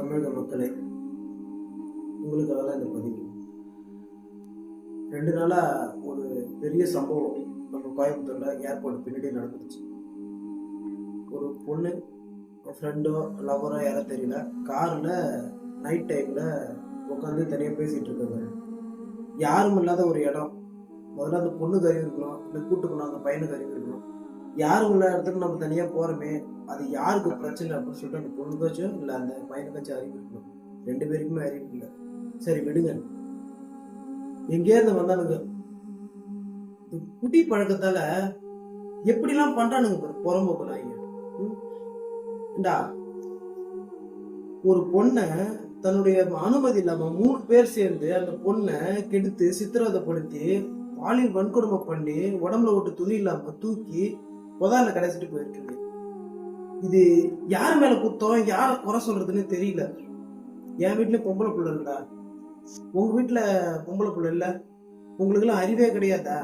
தமிழக மக்களே உங்களுக்காக தான் இந்த பதிவு. ரெண்டு நாளாக ஒரு பெரிய சம்பவம் நம்ம கோயம்புத்தூரில் ஏர்போர்ட் பின்னாடி நடந்துச்சு ஒரு பொண்ணு ஃப்ரெண்டோ லவரோ யாரோ தெரியல காரில் நைட் டைமில் உட்காந்து தனியாக பேசிகிட்டு இருக்காங்க. யாரும் இல்லாத ஒரு இடம். முதல்ல அந்த பொண்ணு அறிவு இருக்கணும் இல்லை கூட்டுக்கணும் அந்த பையனுக்கு அறிவு இருக்கணும் யார் உள்ள இடத்துக்கு நம்ம தனியாக போகிறோமே அது யாருக்கு பிரச்சனை அப்படின்னு சொல்லிட்டு அந்த பொண்ணுக்காச்சும் இல்லை அந்த பையனுக்காச்சும் அறிவு இருக்கணும். ரெண்டு பேருக்குமே அறிவு இல்லை. சரி விடுங்க. எங்கேருந்து வந்தானுங்க. குட்டி பழக்கத்தால எப்படிலாம் பண்றானுங்க புறம்போக்கு நாய்ங்க. இந்தா ஒரு பொண்ணை தன்னுடைய அனுமதி இல்லாம மூணு பேர் சேர்ந்து அந்த பொண்ணை கெடுத்து சித்திரவதைப்படுத்தி பாலியல் வன்கொடுமை பண்ணி உடம்புல விட்டு துணி இல்லாம தூக்கி உதாரணம் கடைசிட்டு போயிருக்குது இது யார் மேல குத்தம்? யார குறை சொல்றதுன்னு தெரியல. என் வீட்டுல பொம்பளை பிள்ளை இருக்குடா உங்க வீட்டுல பொம்பளை பிள்ளை இல்ல? உங்களுக்குலாம் அறிவே கிடையாதா?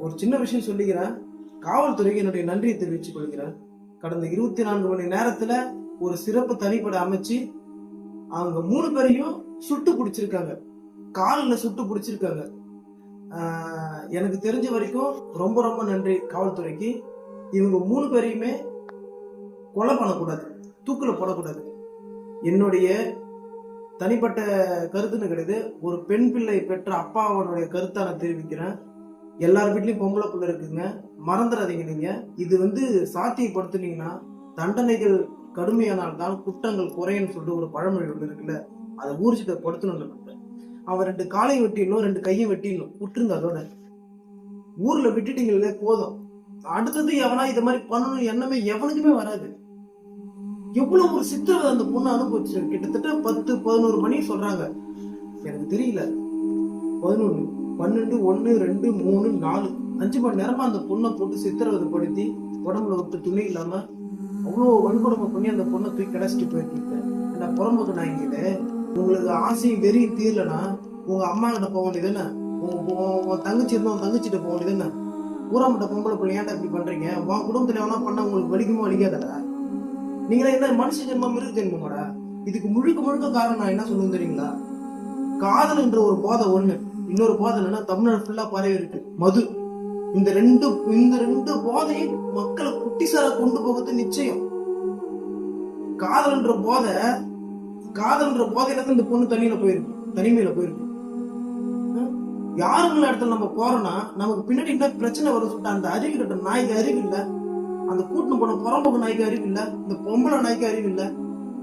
ஒரு சின்ன விஷயம் சொல்லிக்கிறேன். காவல்துறைக்கு என்னுடைய நன்றியை தெரிவித்துக் கொள்கிறேன். கடந்த இருபத்தி நான்கு மணி நேரத்துல ஒரு சிறப்பு தனிப்படை அமைச்சு அவங்க மூணு பேரையும் சுட்டு பிடிச்சிருக்காங்க. காலில் சுட்டு பிடிச்சிருக்காங்க. எனக்கு தெரிஞ்ச வரைக்கும் ரொம்ப ரொம்ப நன்றி காவல்துறைக்கு. இவங்க மூணு பேரையுமே கொலை பண்ணக்கூடாது. தூக்கில் போடக்கூடாது. என்னுடைய தனிப்பட்ட கருத்துன்னு கிடையாது. ஒரு பெண் பிள்ளை பெற்ற அப்பா அவனுடைய கருத்தை நான் தெரிவிக்கிறேன். எல்லார் வீட்லேயும் பொம்பளை பிள்ளை இருக்குதுங்க. மறந்துடாதீங்க நீங்கள் இது வந்து சாத்தியப்படுத்துனீங்கன்னா தண்டனைகள் கடுமையானால்தான் குற்றங்கள் குறையன்னு சொல்லிட்டு ஒரு பழமொழி ஒன்று இருக்குல்ல அதை ஊர்ஜித படுத்தணும் அவன் ரெண்டு காலையும் வெட்டிடணும் ரெண்டு கையை வெட்டிடணும். விட்டுருங்க அதோட. ஊர்ல விட்டுட்டீங்களே போதும். அடுத்தது எவனா இது மாதிரி பண்ணணும் எண்ணமே எவனுக்குமே வராது. எவ்வளவு ஒரு சித்திரவதை அந்த பொண்ணு அனுபவிச்சு. கிட்டத்தட்ட பத்து பதினோரு மணி சொல்றாங்க. எனக்கு தெரியல. பதினொன்னு பன்னெண்டு ஒன்னு ரெண்டு மூணு நாலு. அஞ்சு மணி நேரமா அந்த பொண்ணை போட்டு சித்திரவதைப்படுத்தி உடம்புல விட்டு துணி இல்லாம அவ்வளோ வன்கொடுமை பண்ணி அந்த பொண்ணை தூக்கி கிடச்சிட்டு இருக்கேன் நான் புறம்போக்கு நான் இங்கே உங்களுக்கு ஆசையும் வெறியும் தீரலனா உங்க அம்மா கிட்ட போக வேண்டியதுன்னு உங்க உங்க- உங்க தங்கச்சி இருந்தா உங்க தங்கச்சிட்ட போக வேண்டியதுன்னு ஊராமட்ட பொம்பளை பிள்ளை ஏன்டா இப்படி பண்றீங்க? உன் குடும்பத்துல எவனா பண்ணா உங்களுக்கு வலிக்குமோ வலிக்காதடா நீங்களே என்ன மனுஷ ஜென்மம் மிருக ஜென்மமாடா இதுக்கு முழுக்க முழுக்க காரணம் நான் என்ன சொல்லுவேன் தெரியுங்களா? காதல் என்ற ஒரு போதை ஒண்ணு. இன்னொரு போதை என்னன்னா தமிழ்நாடு ஃபுல்லா பரவி இருக்கு. மது. இந்த ரெண்டு இந்த ரெண்டு போதையும் மக்களை குட்டிசார கொண்டு போகிறது நிச்சயம். காதல்ன்ற போதை காதல்ன்ற போதையில இடத்துல இந்த பொண்ணு தண்ணியில போயிருக்கு? தனிமையில போயிருக்கு. ஹம்? யாருங்கள இடத்துல நம்ம போறோம்னா நமக்கு பின்னாடி என்ன பிரச்சனை வரும் சொல்லிட்டு அந்த அறிவு கிட்ட நாய்க்கு அறிவு இல்ல அந்த கூட்டினு போன புறம்போக்கு நாய்க்கு அறிவு இல்ல இந்த பொம்பளை நாய்க்கு அறிவு இல்ல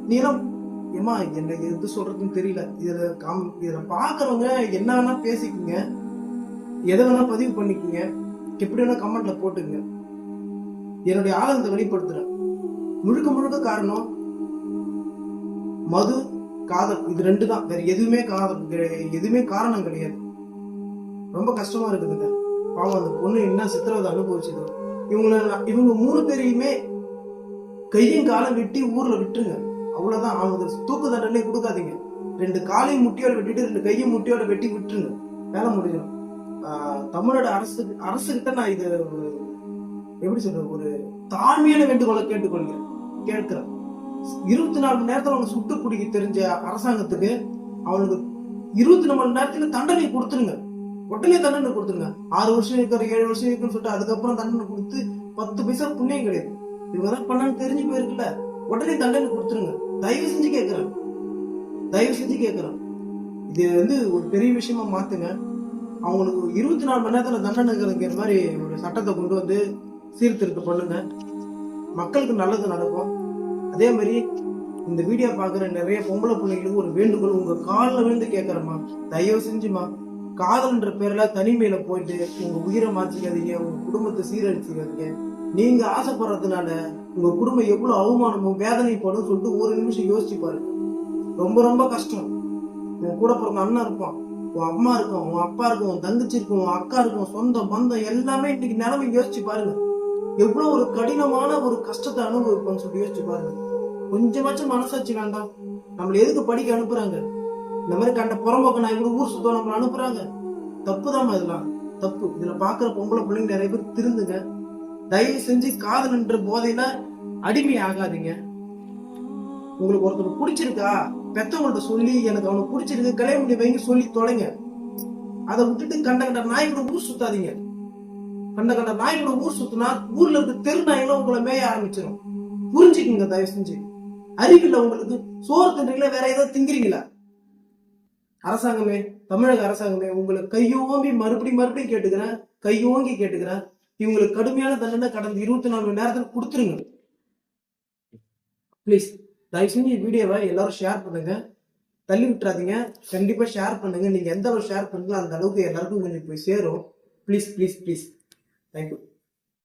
நீ எல்லாம் ஏமா என்ன எது சொல்றதுன்னு தெரியல. இதுல காம் இதுல பாக்குறவங்க என்ன வேணா பேசிக்கோங்க. எதை வேணா பதிவு பண்ணிக்கோங்க. எப்படி வேணா கமெண்ட்ல போட்டுங்க என்னுடைய ஆதங்கத்தை வெளிப்படுத்துறேன். முழுக்க முழுக்க காரணம் மது காதல் இது ரெண்டு தான் வேற எதுவுமே காதல் எதுவுமே காரணம் கிடையாது. ரொம்ப கஷ்டமா இருக்குதுங்க பாவம். அந்த பொண்ணு என்ன சித்திரவதை அனுபவிச்சதோ. இவங்கள இவங்க மூணு பேரையுமே கையும் காலம் வெட்டி ஊர்ல விட்டுருங்க. அவ்வளவுதான் அவங்க தூக்கு தண்டனை கொடுக்காதீங்க. ரெண்டு காலையும் முட்டியோட வெட்டிட்டு ரெண்டு கையும் முட்டியோட வெட்டி விட்டுருங்க. வேலை முடிஞ்சிடும். தமிழ்நாடு அரசு அரசுகிட்ட நான் இது எப்படி சொல்றது ஒரு தாழ்மையான வேண்டுகோளை கேட்டுக்கொள்கிறேன். கேட்கிறேன். இருபத்தி நாலு மணி நேரத்தில் அவங்க சுட்டு பிடிக்க தெரிஞ்ச அரசாங்கத்துக்கு அவனுக்கு இருபத்தி நாலு மணி நேரத்தில் தண்டனை கொடுத்துருங்க. உடனே தண்டனை கொடுத்துருங்க. ஆறு வருஷம் இருக்கிற ஏழு வருஷம் இருக்குன்னு சொல்லிட்டு அதுக்கப்புறம் தண்டனை கொடுத்து பத்து பைசா புண்ணியம் கிடையாது. இவங்க தான் பண்ணான்னு தெரிஞ்சு போயிருக்குல்ல. உடனே தண்டனை கொடுத்துருங்க. தயவு செஞ்சு கேட்குறேன் தயவு செஞ்சு கேட்குறேன் இது வந்து ஒரு பெரிய விஷயமா மாத்துங்க. அவங்களுக்கு இருபத்தி நாலு மணி நேரத்தில் தண்டனை மாதிரி ஒரு சட்டத்தை கொண்டு வந்து சீர்திருத்தம் பண்ணுங்க. மக்களுக்கு நல்லது நடக்கும். அதே மாதிரி இந்த வீடியோ பார்க்குற நிறைய பொம்பளை பிள்ளைங்களுக்கு ஒரு வேண்டுகோள் உங்கள் காலில் விழுந்து கேட்குறேம்மா தயவு செஞ்சுமா. காதல்ன்ற பேரில் தனிமையில் போயிட்டு உங்கள் உயிரை மாற்றிக்காதீங்க உங்கள் குடும்பத்தை சீரழிச்சிக்காதீங்க. நீங்கள் ஆசைப்படுறதுனால உங்கள் குடும்பம் எவ்வளோ அவமானமும் வேதனைப்படும் சொல்லிட்டு ஒரு நிமிஷம் யோசிச்சு பாருங்க. ரொம்ப ரொம்ப கஷ்டம். உன் கூட பிறந்த அண்ணன் இருப்பான் உன் அம்மா இருக்கும் உன் அப்பா இருக்கும் உன் தங்கச்சி இருக்கும் உன் அக்கா இருக்கும் சொந்தம் பந்தம் எல்லாமே இன்னைக்கு நிலைமை யோசிச்சு பாருங்க. எவ்வளோ ஒரு கடினமான ஒரு கஷ்டத்தை அனுபவிப்போம்னு சொல்லி யோசிச்சு பாருங்க. கொஞ்சமாச்சும் மனசாட்சி வேண்டாம் நம்மள எதுக்கு படிக்க அனுப்புறாங்க? இந்த மாதிரி கண்ட புறம்போக்க நான் இவ்வளவு ஊர் சுத்தம் நம்மள அனுப்புறாங்க. தப்பு இதெல்லாம். தப்பு. இதுல பாக்குற பொம்பளை பிள்ளைங்க நிறைய பேர் திருந்துங்க. தயவு செஞ்சு காதல்ன்ற போதையில அடிமை ஆகாதீங்க. உங்களுக்கு ஒருத்தர் பிடிச்சிருக்கா? பெத்தவங்கள்ட்ட சொல்லி எனக்கு அவனை பிடிச்சிருக்கு கல்யாணம் பண்ணி வைங்க சொல்லி தொலைங்க. அதை விட்டுட்டு கண்ட கண்ட நாய் கூட ஊர் சுத்தாதீங்க. கண்ட கண்ட நாய் கூட ஊர் சுத்தினா ஊர்ல இருக்க தெரு நாய்களும் உங்களை மேய ஆரம்பிச்சிடும் புரிஞ்சுக்குங்க தயவு செஞ்சு. அறிவில்லை உங்களுக்கு சோறு தின்றீங்களா வேற ஏதோ திங்குறீங்களா அரசாங்கமே தமிழக அரசாங்கமே உங்களை கையோங்கி மறுபடியும் மறுபடியும் கேட்டுக்கிறேன் கையோங்கி கேட்டுக்கிறேன். இவங்களுக்கு கடுமையான தண்டனை கடந்த இருபத்தி நாலு மணி நேரத்தில் கொடுத்துருங்க. ப்ளீஸ் தயவு செஞ்சு வீடியோவை எல்லாரும் ஷேர் பண்ணுங்க. தள்ளி விட்டுறாதீங்க. கண்டிப்பா ஷேர் பண்ணுங்க. நீங்க எந்த அளவு ஷேர் பண்ணுங்களோ அந்த அளவுக்கு எல்லாருக்கும் கொஞ்சம் போய் சேரும். Please please please thank you